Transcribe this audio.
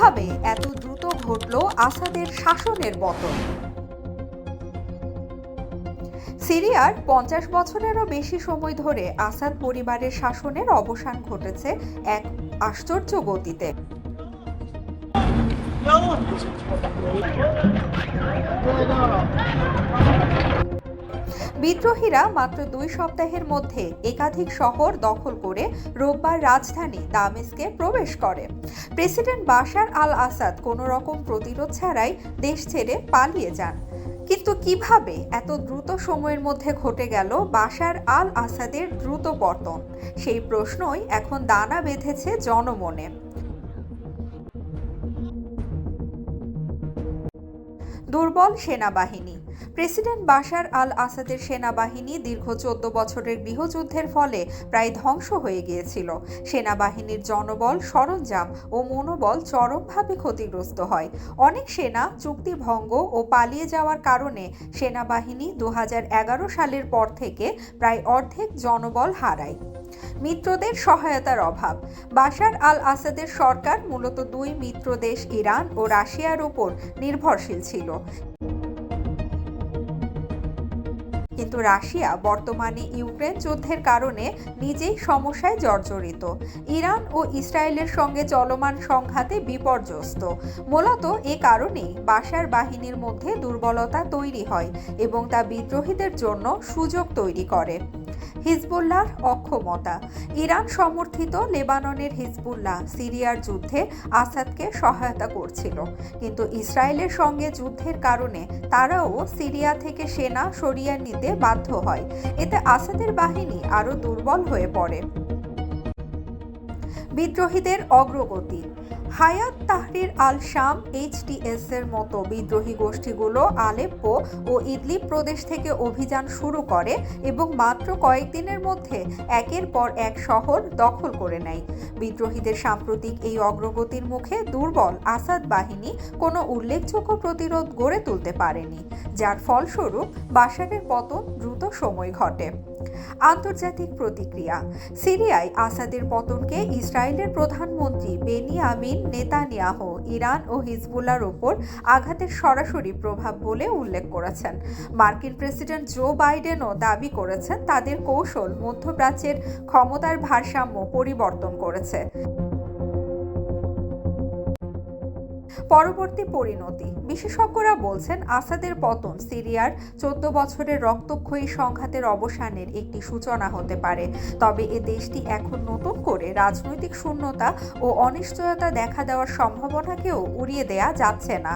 কীভাবে এত দ্রুত ঘটল আসাদের শাসনের পতন সিরিয়ার পঞ্চাশ বছরেরও বেশি সময় ধরে আসাদ পরিবারের শাসনের অবসান ঘটেছে এক আশ্চর্য গতিতে। বিদ্রোহীরা মাত্র দুই সপ্তাহের মধ্যে একাধিক শহর দখল করে রোববার রাজধানী দামেস্কে প্রবেশ করে। প্রেসিডেন্ট বাশার আল আসাদ কোনো রকম প্রতিরোধ ছাড়াই দেশ ছেড়ে পালিয়ে যান। কিন্তু কীভাবে এত দ্রুত সময়ের মধ্যে ঘটে গেল বাশার আল আসাদের দ্রুত পতন? সেই প্রশ্নই এখন দানা বেঁধেছে জনমনে। দুর্বল সেনাবাহিনী প্রেসিডেন্ট বাশার আল আসাদের সেনাবাহিনী দীর্ঘ চোদ্দ বছরের গৃহযুদ্ধের ফলে প্রায় ধ্বংস হয়ে গিয়েছিল। সেনাবাহিনীর জনবল, সরঞ্জাম ও মনোবল চরমভাবে ক্ষতিগ্রস্ত হয়। অনেক সেনা চুক্তি ভঙ্গ ও পালিয়ে যাওয়ার কারণে সেনাবাহিনী দু হাজার এগারো সালের পর থেকে প্রায় অর্ধেক জনবল হারায়। মিত্রদের সহায়তার অভাব। বাশার আল আসাদের সরকার মূলত দুই মিত্র দেশ ইরান ও রাশিয়ার উপর নির্ভরশীল ছিল। কিন্তু রাশিয়া বর্তমানে ইউক্রেন যুদ্ধের কারণে নিজেই সমস্যায় জর্জরিত। ইরান ও ইসরায়েলের সঙ্গে চলমান সংঘাতে বিপর্যস্ত। মূলত এ কারণেই বাশার বাহিনীর মধ্যে দুর্বলতা তৈরি হয় এবং তা বিদ্রোহীদের জন্য সুযোগ তৈরি করে। হিজবুল্লাহর অক্ষমতা। ইরান সমর্থিত লেবাননের হিজবুল্লাহ সিরিয়ার যুদ্ধে আসাদকে সহায়তা করছিল। কিন্তু ইসরায়েলের সঙ্গে যুদ্ধের কারণে তারাও সিরিয়া থেকে সেনা সরিয়ে নিতে বাধ্য হয়। এতে আসাদের বাহিনী আরও দুর্বল হয়ে পড়ে। বিদ্রোহীদের অগ্রগতি। হায়াত তাহরির আল শাম এইচটিএস এর মতো বিদ্রোহী গোষ্ঠীগুলো আলেপ্পো ও ইদলিব প্রদেশ থেকে অভিযান শুরু করে এবং মাত্র কয়েকদিনের মধ্যে একের পর এক শহর দখল করে নেয়। বিদ্রোহীদের সাম্প্রতিক এই অগ্রগতির মুখে দুর্বল আসাদ বাহিনী কোনো উল্লেখযোগ্য প্রতিরোধ গড়ে তুলতে পারেনি, যার ফলস্বরূপ বাশারের পতন দ্রুত সময় ঘটে। আন্তর্জাতিক প্রতিক্রিয়া, সিরিয়ায় আসাদের পতনকে ইসরায়েলের প্রধানমন্ত্রী বেনিয়ামিন নেতানিয়াহ ইরান ও হিজবুল্লার ওপর আঘাতের সরাসরি প্রভাব বলে উল্লেখ করেছেন। মার্কিন প্রেসিডেন্ট জো বাইডেনও দাবি করেছেন, তাদের কৌশল মধ্যপ্রাচ্যের ক্ষমতার ভারসাম্য পরিবর্তন করেছে। পরবর্তী পরিণতি। বিশেষজ্ঞরা বলছেন, আসাদের পতন সিরিয়ার চোদ্দ বছরের রক্তক্ষয়ী সংঘাতের অবসানের একটি সূচনা হতে পারে। তবে এ দেশটি এখন নতুন করে রাজনৈতিক শূন্যতা ও অনিশ্চয়তা দেখা দেওয়ার সম্ভাবনাকেও উড়িয়ে দেয়া যাচ্ছে না।